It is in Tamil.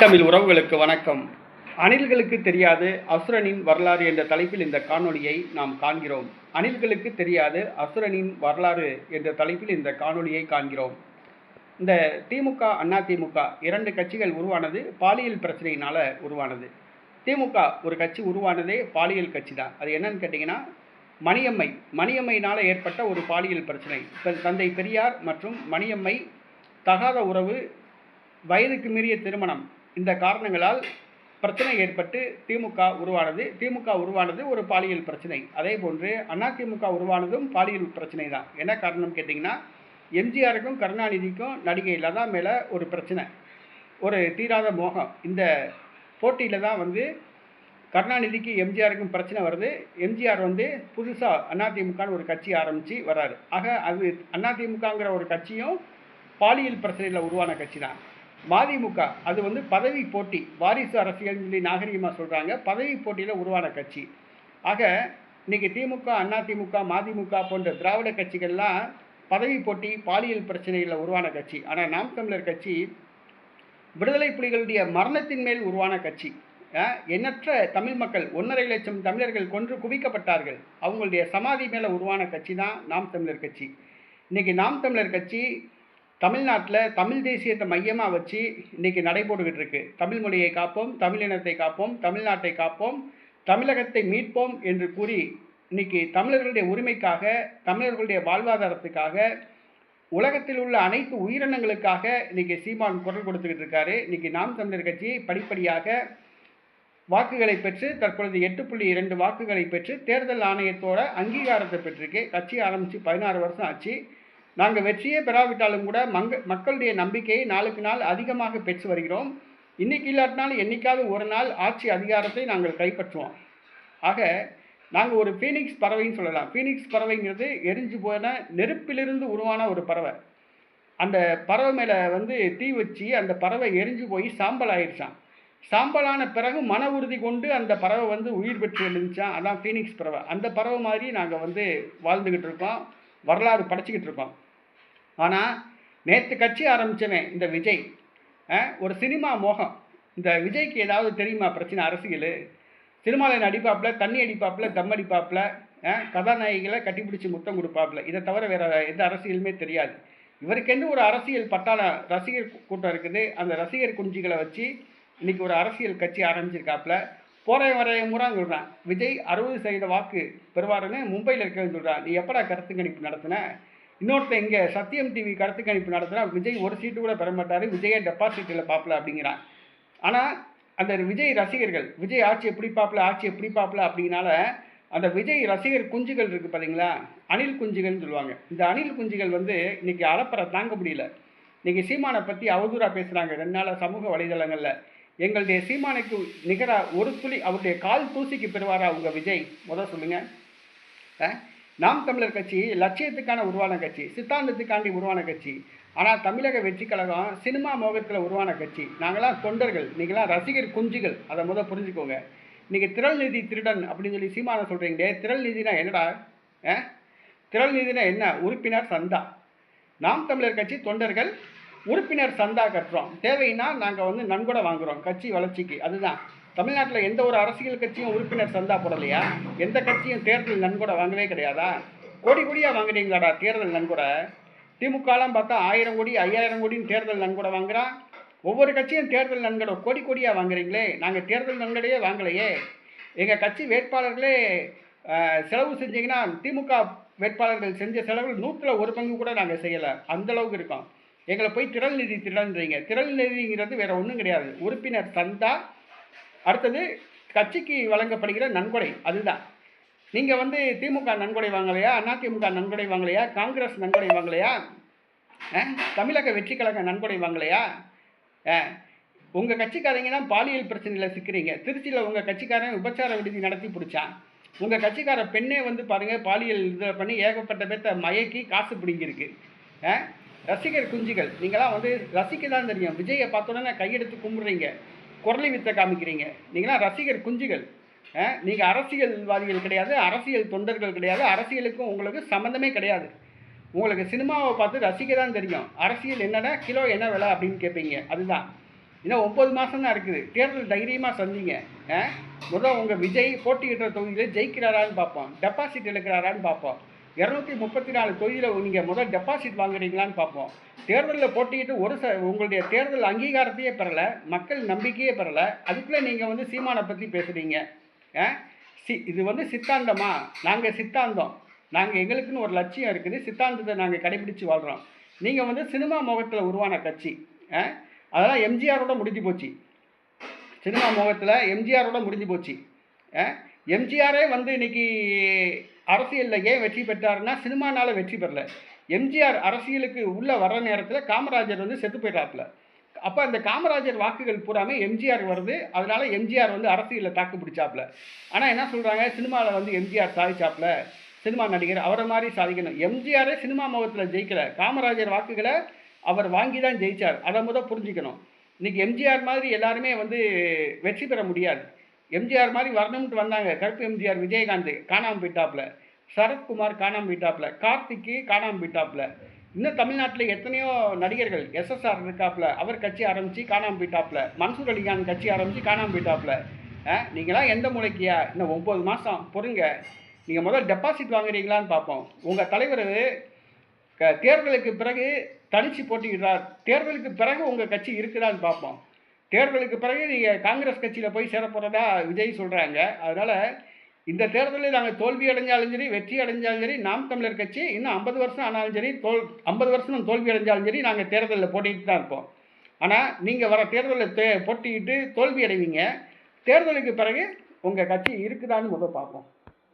தமிழ் உறவுகளுக்கு வணக்கம். அணில்களுக்கு தெரியாது அசுரனின் வரலாறு என்ற தலைப்பில் இந்த காணொளியை நாம் காண்கிறோம். அணில்களுக்கு தெரியாது அசுரனின் வரலாறு என்ற தலைப்பில் இந்த காணொளியை காண்கிறோம். இந்த திமுக அண்ணா திமுக இரண்டு கட்சிகள் உருவானது பாலியல் பிரச்சனையினால் உருவானது. திமுக ஒரு கட்சி உருவானதே பாலியல் கட்சி தான். அது என்னன்னு கேட்டிங்கன்னா மணியம்மை. மணியம்மையினால் ஏற்பட்ட ஒரு பாலியல் பிரச்சனை. தந்தை பெரியார் மற்றும் மணியம்மை தகாத உறவு வயதுக்கு மீறிய திருமணம். இந்த காரணங்களால் பிரச்சனை ஏற்பட்டு திமுக உருவானது. திமுக உருவானது ஒரு பாலியல் பிரச்சனை. அதே போன்று அதிமுக உருவானதும் பாலியல் பிரச்சனை தான். என்ன காரணம் கேட்டிங்கன்னா எம்ஜிஆருக்கும் கருணாநிதிக்கும் நடிகை லதா மேலே ஒரு பிரச்சனை. ஒரு தீராத மோகம். இந்த போட்டியில் தான் வந்து கருணாநிதிக்கு எம்ஜிஆருக்கும் பிரச்சனை வருது. எம்ஜிஆர் வந்து புதுசாக அதிமுகன்னு ஒரு கட்சி ஆரம்பித்து வராரு. ஆக அது அதிமுகங்கிற ஒரு கட்சியும் பாலியல் பிரச்சனையில் உருவான கட்சி தான். மதிமுக அது வந்து பதவி போட்டி வாரிசு அரசியல் சொல்லி நாகரிகமாக சொல்கிறாங்க பதவி போட்டியில் உருவான கட்சி. ஆக இன்றைக்கி திமுக அதிமுக மதிமுக போன்ற திராவிட கட்சிகள்லாம் பதவி போட்டி பாலியல் பிரச்சனைகளில் உருவான கட்சி. ஆனால் நாம் தமிழர் கட்சி விடுதலை புலிகளுடைய மரணத்தின் மேல் உருவான கட்சி. எண்ணற்ற தமிழ் மக்கள் ஒன்றரை லட்சம் தமிழர்கள் கொன்று குவிக்கப்பட்டார்கள். அவங்களுடைய சமாதி மேலே உருவான கட்சி தான் நாம் தமிழர் கட்சி. இன்றைக்கி நாம் தமிழர் கட்சி தமிழ்நாட்டில் தமிழ் தேசியத்தை மையமாக வச்சு இன்றைக்கி நடைபோட்டுக்கிட்டு இருக்கு. தமிழ் மொழியை காப்போம் தமிழினத்தை காப்போம் தமிழ்நாட்டை காப்போம் தமிழகத்தை மீட்போம் என்று கூறி இன்னைக்கு தமிழர்களுடைய உரிமைக்காக தமிழர்களுடைய வாழ்வாதாரத்துக்காக உலகத்தில் உள்ள அனைத்து உயிரினங்களுக்காக இன்றைக்கி சீமான் குரல் கொடுத்துக்கிட்டு இருக்காரு. இன்றைக்கி நாம் தமிழர் கட்சி படிப்படியாக வாக்குகளை பெற்று தற்பொழுது எட்டு புள்ளி இரண்டு வாக்குகளை பெற்று தேர்தல் ஆணையத்தோட அங்கீகாரத்தை பெற்றிருக்கு. கட்சி ஆரம்பித்து பதினாறு வருஷம் ஆச்சு. நாங்கள் வெற்றியே பெறாவிட்டாலும் கூட மங்க மக்களுடைய நம்பிக்கையை நாளுக்கு நாள் அதிகமாக பெற்று வருகிறோம். இன்னைக்கு இல்லாட்டினாலும் என்றைக்காவது ஒரு நாள் ஆட்சி அதிகாரத்தை நாங்கள் கைப்பற்றுவோம். ஆக நாங்கள் ஒரு ஃபீனிக்ஸ் பறவைன்னு சொல்லலாம். ஃபீனிக்ஸ் பறவைங்கிறது எரிஞ்சு போன நெருப்பிலிருந்து உருவான ஒரு பறவை. அந்த பறவை மேலே வந்து தீ வச்சு அந்த பறவை எரிஞ்சு போய் சாம்பல் ஆயிடுச்சான் சாம்பலான பிறகு மன உறுதி கொண்டு அந்த பறவை வந்து உயிர் பெற்று எழுந்துச்சான் அதான் ஃபீனிக்ஸ் பறவை. அந்த பறவை மாதிரி நாங்கள் வந்து வாழ்ந்துக்கிட்டு இருக்கோம். வரலாறு படைச்சிக்கிட்டு இருக்கோம். ஆனால் நேற்று கட்சி ஆரம்பித்தவன் இந்த விஜய். ஒரு சினிமா மோகம். இந்த விஜய்க்கு ஏதாவது தெரியுமா பிரச்சனை அரசியல்? சினிமாவில் நடிப்பாப்பில் தண்ணி அடிப்பாப்பில் தம் அடிப்பாப்பில் கதாநாயகிகளை கட்டிப்பிடிச்சி முத்தம் கொடுப்பாப்பில். இதை தவிர வேறு எந்த அரசியலுமே தெரியாது. இவருக்கென்று ஒரு அரசியல் பட்டாள ரசிகர் கூட்டம் இருக்குது? அந்த ரசிகர் குஞ்சுகளை வச்சு இன்னைக்கு ஒரு அரசியல் கட்சி ஆரம்பிச்சிருக்காப்புல. போகிற வரைய முறை சொல்கிறான் விஜய் அறுபது சதவீத வாக்கு பெறுவாருன்னு மும்பையில் இருக்கன்னு சொல்கிறான் நீ எப்படா கருத்து கணிப்பு நடத்தின? இன்னொருத்தர் இங்கே சத்தியம் டிவி கருத்து கணிப்பு நடத்தினா விஜய் ஒரு சீட்டு கூட பெற மாட்டார். விஜயை டெபாசிட்டில் பார்ப்பல அப்படிங்கிறான். ஆனால் அந்த விஜய் ரசிகர்கள் விஜய் ஆட்சி எப்படி பார்ப்பல ஆட்சி எப்படி பார்ப்பல அப்படின்னால அந்த விஜய் ரசிகர் குஞ்சுகள் இருக்குது பார்த்தீங்களா அணில் குஞ்சுகள்னு சொல்லுவாங்க. இந்த அணில் குஞ்சுகள் வந்து இன்னைக்கு அலப்பறை தாங்க முடியல. இன்றைக்கி சீமானை பற்றி அவதூறாக பேசுகிறாங்க ரெண்டு நாளாக சமூக வலைதளங்களில். எங்களுடைய சீமானுக்கு நிகராக ஒரு துளி அவருடைய கால் தூசிக்கு பெறுவாரா உங்கள் விஜய்? முதல் சொல்லுங்கள் ஆ? நாம் தமிழர் கட்சி லட்சியத்துக்கான உருவான கட்சி சித்தாந்தத்துக்காண்டி உருவான கட்சி ஆனால் தமிழக வெற்றி கழகம் சினிமா மோகத்தில் உருவான கட்சி. நாங்களாம் தொண்டர்கள் நீங்களாம் ரசிகர் குஞ்சுகள். அதை முதல் புரிஞ்சுக்கோங்க. நீங்கள் திரள் நிதி திருடன் அப்படின்னு சொல்லி சீமான சொல்கிறீங்களே திரள் நிதினா என்னடா? ஏ திரள் நிதினா என்ன? உறுப்பினர் சந்தா. நாம் தமிழர் கட்சி தொண்டர்கள் உறுப்பினர் சந்தா கட்டுறோம். தேவைன்னா நாங்கள் வந்து நன்கொடை வாங்குகிறோம் கட்சி வளர்ச்சிக்கு. அதுதான். தமிழ்நாட்டில் எந்த ஒரு அரசியல் கட்சியும் உறுப்பினர் சந்தா போடலையா? எந்த கட்சியும் தேர்தல் நன்கொடை வாங்கவே கிடையாதா? கோடி கோடியாக வாங்குறீங்களாடா தேர்தல் நன்கொடை? திமுகலாம் பார்த்தா ஆயிரம் கோடி ஐயாயிரம் கோடின்னு தேர்தல் நன்கொடை வாங்குறான் ஒவ்வொரு கட்சியும் தேர்தல் நன்கொடை கோடி கோடியாக வாங்குறீங்களே. நாங்கள் தேர்தல் நன்கொடையே வாங்கலையே. எங்கள் கட்சி வேட்பாளர்களே செலவு செஞ்சீங்கன்னா திமுக வேட்பாளர்கள் செஞ்ச செலவில் நூற்றில் ஒரு பங்கு கூட நாங்கள் செய்யலை. அந்த அளவுக்கு இருக்கோம். எங்களை போய் திரள் நிதி திரள்ன்றீங்க திரள் நிதிங்கிறது வேறு ஒன்றும் கிடையாது. உறுப்பினர் சந்தா அடுத்தது கட்சிக்கு வழங்கப்படுகிற நன்கொடை அதுதான். நீங்கள் வந்து திமுக நன்கொடை வாங்கலையா அதிமுக நன்கொடை வாங்கலையா காங்கிரஸ் நன்கொடை வாங்கலையா தமிழக வெற்றி கழக நன்கொடை வாங்கலையா உங்கள் கட்சிக்காரங்க தான் பாலியல் பிரச்சனையில் சிக்கிறீங்க. திருச்சியில் உங்கள் கட்சிக்காரன் விபச்சார விடுதி நடத்தி பிடிச்சான். உங்கள் கட்சிக்கார பெண்ணே வந்து பாருங்கள் பாலியல் இதில் பண்ணி ஏகப்பட்ட பேர்த்த மயக்கி காசு பிடிங்கிருக்கு ரசிகர் குஞ்சுகள் நீங்களாம் வந்து ரசிக்க தான் தெரியும் விஜயை பார்த்தோன்னே கையெடுத்து கும்பிட்றீங்க. குரலை வித்த காமிக்கிறீங்க. நீங்களாம் ரசிகர் குஞ்சுகள். நீங்கள் அரசியல்வாதிகள் கிடையாது அரசியல் தொண்டர்கள் கிடையாது அரசியலுக்கும் உங்களுக்கு சம்மந்தமே கிடையாது. உங்களுக்கு சினிமாவை பார்த்து ரசிக்க தான் தெரியும். அரசியல் என்னடா கிலோ என்ன விலை அப்படின்னு கேட்பீங்க. அதுதான். இன்னும் ஒம்பது மாதம் தான் இருக்குது. தேர்தல் தைரியமாக சந்திங்க. ஆ முதல் உங்கள் விஜய் போட்டியிடுற தொகுதியில் ஜெயிக்கிறாரான்னு பார்ப்போம். டெபாசிட் எடுக்கிறாரான்னு பார்ப்போம். இரநூத்தி முப்பத்தி நாலு தொகுதியில் நீங்கள் முதல் டெபாசிட் வாங்குறீங்களான்னு பார்ப்போம். தேர்தலில் போட்டிக்கிட்டு ஒரு ச உங்களுடைய தேர்தல் அங்கீகாரத்தையே பெறலை மக்கள் நம்பிக்கையே பெறலை அதுக்குள்ளே நீங்கள் வந்து சீமானை பற்றி பேசுகிறீங்க ஆ? சி இது வந்து சித்தாந்தமா? நாங்கள் சித்தாந்தம். நாங்கள் எங்களுக்குன்னு ஒரு லட்சியம் இருக்குது சித்தாந்தத்தை நாங்கள் கடைபிடிச்சு வாழ்கிறோம் நீங்கள் வந்து சினிமா முகத்தில் உருவான கட்சி. ஆ? அதெல்லாம் எம்ஜிஆரோட முடிஞ்சு போச்சு. சினிமா முகத்தில் எம்ஜிஆரோட முடிஞ்சு போச்சு. எம்ஜிஆரே வந்து இன்னைக்கு அரசியலில் ஏன் வெற்றி பெற்றாருன்னா சினிமானால் வெற்றி பெறல. எம்ஜிஆர் அரசியலுக்கு உள்ளே வர்ற நேரத்தில் காமராஜர் வந்து செத்து போயிட்டாப்புல. அப்போ அந்த காமராஜர் வாக்குகள் பூராமே எம்ஜிஆர் வருது. அதனால் எம்ஜிஆர் வந்து அரசியலில் தாக்கு பிடிச்சாப்புல. ஆனால் என்ன சொல்கிறாங்க சினிமாவில் வந்து எம்ஜிஆர் சாதிச்சாப்புல. சினிமா நடிகர் அவரை மாதிரி சாதிக்கணும். எம்ஜிஆரே சினிமா முகத்தில் ஜெயிக்கல. காமராஜர் வாக்குகளை அவர் வாங்கி தான் ஜெயிச்சார். அதை முத புரிஞ்சுக்கணும். இன்றைக்கி எம்ஜிஆர் மாதிரி எல்லாருமே வந்து வெற்றி பெற முடியாது. எம்ஜிஆர் மாதிரி வரணும்ட்டு வந்தாங்க. கருப்பு எம்ஜிஆர் விஜயகாந்த் காணாமல் போயிட்டாப்புல சரத்குமார் காணாமல் போயிட்டாப்புல கார்த்திக்கு காணாமல் போயிட்டாப்புல இன்னும் தமிழ்நாட்டில் எத்தனையோ நடிகர்கள் எஸ்எஸ்ஆர் இருக்காப்புல. அவர் கட்சி ஆரம்பித்து காணாமல் போயிட்டாப்புல மன்சூர் அலிகான் கட்சி ஆரம்பித்து காணாமல் போயிட்டாப்புல ஆ, நீங்களாம் எந்த மூளைக்கியா? இன்னும் ஒம்பது மாதம் பொறுங்க. நீங்கள் முதல் டெபாசிட் வாங்குறீங்களான்னு பார்ப்போம். உங்கள் தலைவர் க- தேர்தலுக்கு பிறகு தனிச்சு போட்டியிடுறார். தேர்தலுக்கு பிறகு உங்கள் கட்சி இருக்குதான்னு பார்ப்போம். தேர்தலுக்கு பிறகு நீங்கள் காங்கிரஸ் கட்சியில் போய் சேர போகிறதா விஜய் சொல்கிறாங்க அதனால் இந்த தேர்தலில் நாங்கள் தோல்வி அடைஞ்சாலும் சரி வெற்றி அடைஞ்சாலும் சரி நாம் தமிழர் கட்சி இன்னும் ஐம்பது வருஷம் ஆனாலும் சரி தோல் ஐம்பது வருஷம் தோல்வி அடைஞ்சாலும் சரி நாங்கள் தேர்தலில் போட்டிகிட்டு தான் இருப்போம். ஆனால் நீங்கள் வர தேர்தலில் தே போட்டிக்கிட்டு தோல்வி அடைவீங்க. தேர்தலுக்கு பிறகு உங்கள் கட்சி இருக்குதான்னு முதல் பார்ப்போம்.